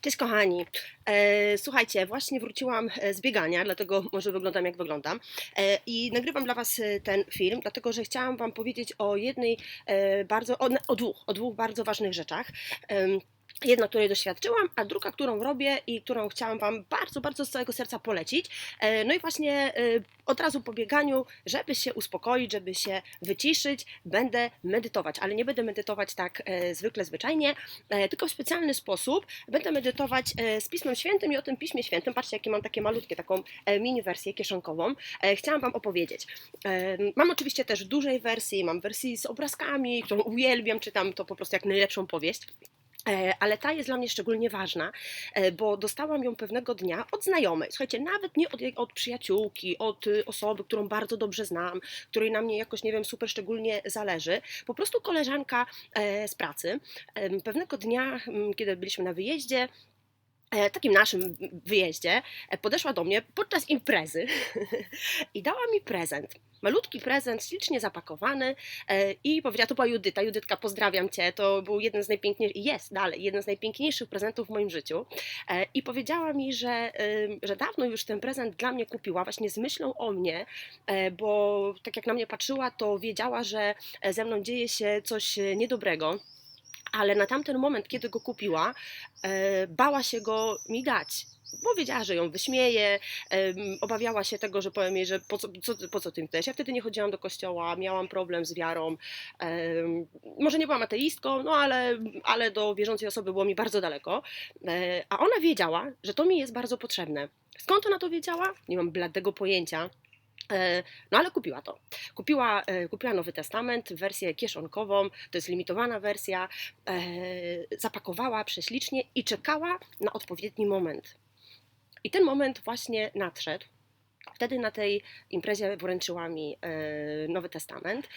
Cześć kochani. E, słuchajcie, właśnie wróciłam e, z biegania, dlatego może wyglądam jak wyglądam. E, I nagrywam dla Was e, ten film, dlatego że chciałam Wam powiedzieć o jednej e, bardzo, o, o dwóch, o dwóch bardzo ważnych rzeczach. Em, Jedna, której doświadczyłam, a druga, którą robię i którą chciałam Wam bardzo, bardzo z całego serca polecić. E, No i właśnie e, od razu po bieganiu, żeby się uspokoić, żeby się wyciszyć, będę medytować, ale nie będę medytować tak e, zwykle, zwyczajnie, tylko w specjalny sposób. Będę medytować z Pismem Świętym i o tym Piśmie Świętym. Patrzcie, jakie mam takie malutkie, taką mini wersję kieszonkową. Chciałam Wam opowiedzieć. Mam oczywiście też dużej wersji, mam wersji z obrazkami, którą uwielbiam, czytam to po prostu jak najlepszą powieść. E, Ale ta jest dla mnie szczególnie ważna, e, bo dostałam ją pewnego dnia od znajomej. Słuchajcie, nawet nie od, od przyjaciółki, od y, osoby, którą bardzo dobrze znam, której na mnie jakoś, nie wiem, super szczególnie zależy. Po prostu koleżanka e, z pracy. Pewnego dnia, m, kiedy byliśmy na wyjeździe, takim naszym wyjeździe, e, podeszła do mnie podczas imprezy i dała mi prezent. Malutki prezent, ślicznie zapakowany e, i powiedziała, to była Judyta, Judytka pozdrawiam Cię, to był jeden z najpiękniejszych, jest dalej, jeden z najpiękniejszych prezentów w moim życiu E, i powiedziała mi, że, że dawno już ten prezent dla mnie kupiła, właśnie z myślą o mnie, e, bo tak jak na mnie patrzyła, to wiedziała, że e, ze mną dzieje się coś e, niedobrego. Ale na tamten moment, kiedy go kupiła, e, bała się go mi dać. Bo wiedziała, że ją wyśmieje, obawiała się tego, że powiem jej, że po co, co, po co ty mi też. Ja wtedy nie chodziłam do kościoła, miałam problem z wiarą. może nie byłam ateistką, no ale, ale do wierzącej osoby było mi bardzo daleko. E, A ona wiedziała, że to mi jest bardzo potrzebne. Skąd ona to wiedziała? Nie mam bladego pojęcia. E, No ale kupiła to. Kupiła, e, kupiła Nowy Testament, wersję kieszonkową, to jest limitowana wersja, e, zapakowała prześlicznie i czekała na odpowiedni moment. I ten moment właśnie nadszedł. Wtedy na tej imprezie wręczyła mi Nowy Testament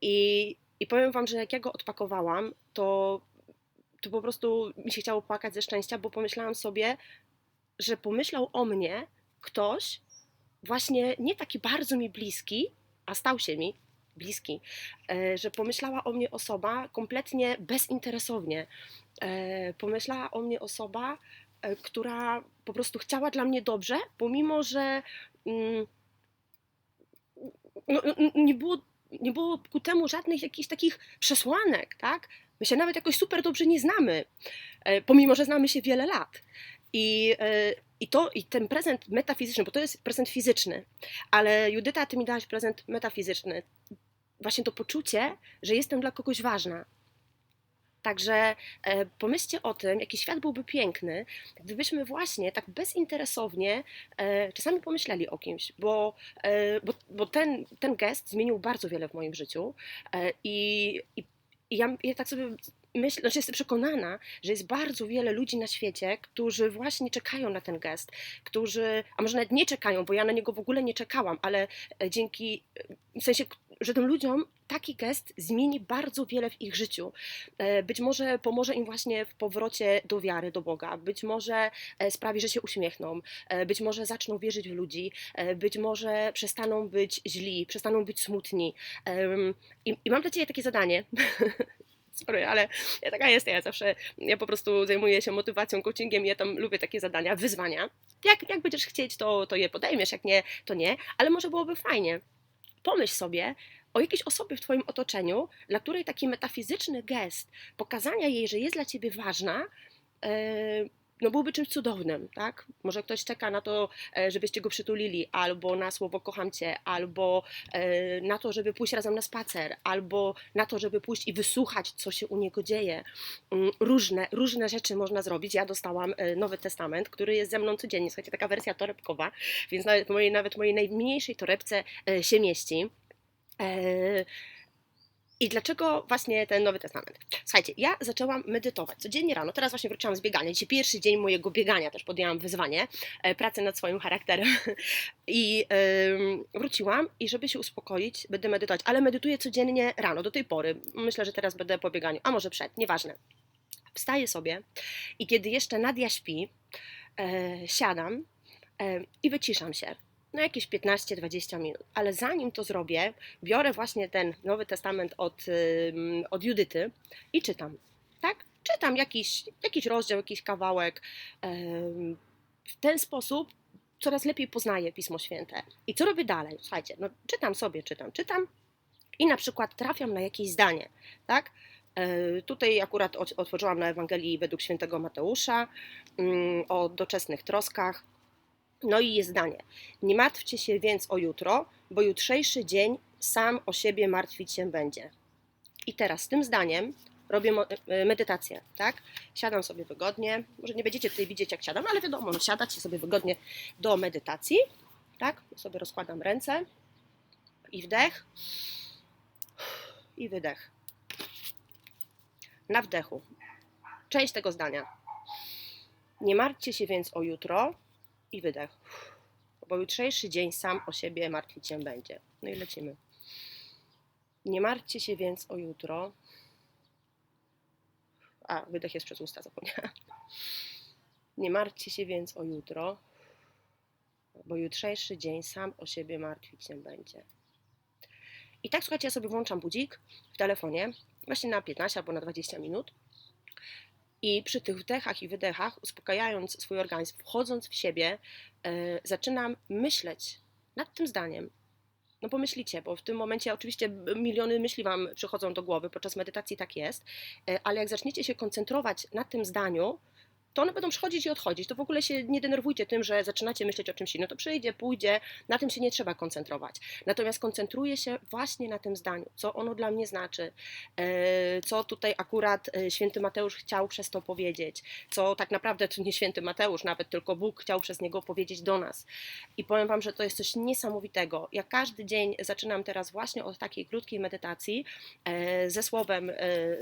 i, i powiem Wam, że jak ja go odpakowałam, to, to po prostu mi się chciało płakać ze szczęścia, bo pomyślałam sobie, że pomyślał o mnie ktoś, właśnie nie taki bardzo mi bliski, a stał się mi bliski, e, że pomyślała o mnie osoba kompletnie bezinteresownie. E, Pomyślała o mnie osoba, e, która po prostu chciała dla mnie dobrze, pomimo że mm, no, nie, było, nie było ku temu żadnych jakichś takich przesłanek, tak? My się nawet jakoś super dobrze nie znamy, pomimo że znamy się wiele lat. I, i, to, I ten prezent metafizyczny, bo to jest prezent fizyczny, ale Judyta, ty mi dałaś prezent metafizyczny. Właśnie to poczucie, że jestem dla kogoś ważna. Także e, pomyślcie o tym, jaki świat byłby piękny, gdybyśmy właśnie tak bezinteresownie e, czasami pomyśleli o kimś, bo, e, bo, bo ten, ten gest zmienił bardzo wiele w moim życiu e, i, i, i ja, ja tak sobie myślę, znaczy jestem przekonana, że jest bardzo wiele ludzi na świecie, którzy właśnie czekają na ten gest, którzy, a może nawet nie czekają, bo ja na niego w ogóle nie czekałam, ale e, dzięki, w sensie, że tym ludziom taki gest zmieni bardzo wiele w ich życiu. E, Być może pomoże im właśnie w powrocie do wiary, do Boga. Być może e, sprawi, że się uśmiechną. E, Być może zaczną wierzyć w ludzi. E, Być może przestaną być źli, przestaną być smutni. I, i mam dla Ciebie takie zadanie. Sorry, ale ja taka jestem, ja zawsze, ja po prostu zajmuję się motywacją, coachingiem ja tam lubię takie zadania, wyzwania. Jak, jak będziesz chcieć, to, to je podejmiesz, jak nie, to nie, ale może byłoby fajnie. Pomyśl sobie o jakiejś osobie w Twoim otoczeniu, dla której taki metafizyczny gest pokazania jej, że jest dla Ciebie ważna, e, no byłby czymś cudownym, tak? Może ktoś czeka na to, e, żebyście go przytulili, albo na słowo kocham Cię, albo e, na to, żeby pójść razem na spacer, albo na to, żeby pójść i wysłuchać, co się u niego dzieje. Mm, Różne, różne rzeczy można zrobić. Ja dostałam e, Nowy Testament, który jest ze mną codziennie. Słuchajcie, taka wersja torebkowa, więc nawet mojej, nawet mojej najmniejszej torebce się mieści. E, I dlaczego właśnie ten Nowy Testament? Słuchajcie, ja zaczęłam medytować codziennie rano. Teraz właśnie wróciłam z biegania. Dzisiaj pierwszy dzień mojego biegania też podjęłam wyzwanie, e, pracę nad swoim charakterem. I wróciłam i żeby się uspokoić, będę medytować, ale medytuję codziennie rano, do tej pory. Myślę, że teraz będę po bieganiu, a może przed, nieważne. Wstaję sobie i kiedy jeszcze Nadia śpi, e, siadam e, i wyciszam się na jakieś 15-20 minut. Ale zanim to zrobię, biorę właśnie ten Nowy Testament od, od Judyty i czytam. Tak? czytam jakiś, jakiś rozdział, jakiś kawałek. W ten sposób coraz lepiej poznaję Pismo Święte. I co robię dalej? Słuchajcie, no czytam sobie, czytam, czytam i na przykład trafiam na jakieś zdanie, tak? E, Tutaj akurat ot- otworzyłam na Ewangelii według świętego Mateusza mm, o doczesnych troskach. No i jest zdanie. Nie martwcie się więc o jutro, bo jutrzejszy dzień sam o siebie martwić się będzie. I teraz tym zdaniem robię mo- e, medytację, tak? Siadam sobie wygodnie. Może nie będziecie tutaj widzieć, jak siadam, ale wiadomo, no siadać sobie wygodnie do medytacji, tak? Sobie rozkładam ręce i wdech i wydech. Na wdechu. Część tego zdania. Nie martwcie się więc o jutro i wydech. Bo jutrzejszy dzień sam o siebie martwić się będzie. No i lecimy. Nie martwcie się więc o jutro. A, wydech jest przez usta, zapomniałam. Nie martwcie się więc o jutro, bo jutrzejszy dzień sam o siebie martwić się będzie. I tak słuchajcie, ja sobie włączam budzik w telefonie, właśnie na 15 albo na 20 minut. I przy tych wdechach i wydechach, uspokajając swój organizm, wchodząc w siebie, e, zaczynam myśleć nad tym zdaniem. No pomyślicie, bo w tym momencie oczywiście miliony myśli Wam przychodzą do głowy, podczas medytacji tak jest, e, ale jak zaczniecie się koncentrować na tym zdaniu, to one będą przychodzić i odchodzić. To w ogóle się nie denerwujcie tym, że zaczynacie myśleć o czymś innym. To przyjdzie, pójdzie, na tym się nie trzeba koncentrować. Natomiast koncentruję się właśnie na tym zdaniu, co ono dla mnie znaczy, e, co tutaj akurat e, święty Mateusz chciał przez to powiedzieć, co tak naprawdę to nie święty Mateusz nawet, tylko Bóg chciał przez niego powiedzieć do nas. I powiem Wam, że to jest coś niesamowitego. Ja każdy dzień zaczynam teraz właśnie od takiej krótkiej medytacji e, ze słowem,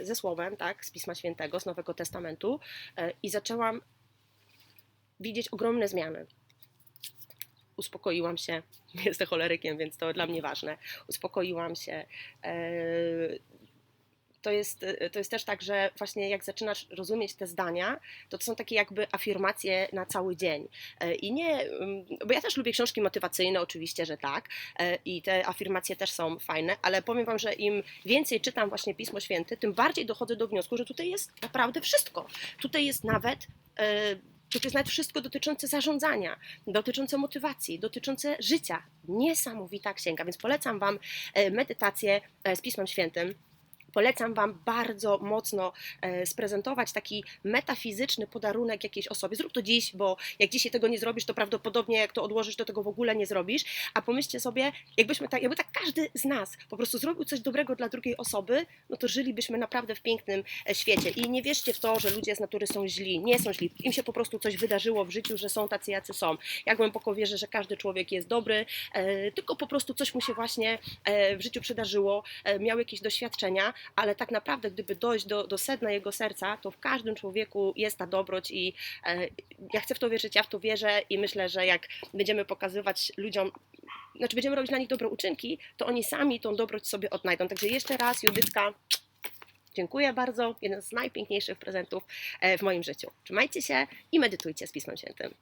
ze słowem tak, z Pisma Świętego, z Nowego Testamentu i zaczęłam widzieć ogromne zmiany. Uspokoiłam się, jestem cholerykiem, więc to dla mnie ważne. Uspokoiłam się. To jest, to jest też tak, że właśnie jak zaczynasz rozumieć te zdania, to to są takie jakby afirmacje na cały dzień. E, I nie, mm, bo ja też lubię książki motywacyjne, oczywiście, że tak. E, I te afirmacje też są fajne, ale powiem Wam, że im więcej czytam właśnie Pismo Święte, tym bardziej dochodzę do wniosku, że tutaj jest naprawdę wszystko. Tutaj jest nawet e, to jest nawet wszystko dotyczące zarządzania, dotyczące motywacji, dotyczące życia. Niesamowita księga, więc polecam Wam medytację z Pismem Świętym. Polecam Wam bardzo mocno e, sprezentować taki metafizyczny podarunek jakiejś osobie. Zrób to dziś, bo jak dzisiaj tego nie zrobisz, to prawdopodobnie jak to odłożysz, to tego w ogóle nie zrobisz. A pomyślcie sobie, jakbyśmy tak, jakby tak każdy z nas po prostu zrobił coś dobrego dla drugiej osoby, no to żylibyśmy naprawdę w pięknym e, świecie. I nie wierzcie w to, że ludzie z natury są źli. Nie są źli. Im się po prostu coś wydarzyło w życiu, że są tacy, jacy są. Ja głęboko wierzę, że każdy człowiek jest dobry, e, tylko po prostu coś mu się właśnie w życiu przydarzyło, miał jakieś doświadczenia, ale tak naprawdę, gdyby dojść do, do sedna jego serca, to w każdym człowieku jest ta dobroć i e, ja chcę w to wierzyć, ja w to wierzę i myślę, że jak będziemy pokazywać ludziom, znaczy będziemy robić dla nich dobre uczynki, to oni sami tą dobroć sobie odnajdą. Także jeszcze raz, Judycka, dziękuję bardzo. Jeden z najpiękniejszych prezentów e, w moim życiu. Trzymajcie się i medytujcie z Pismem Świętym.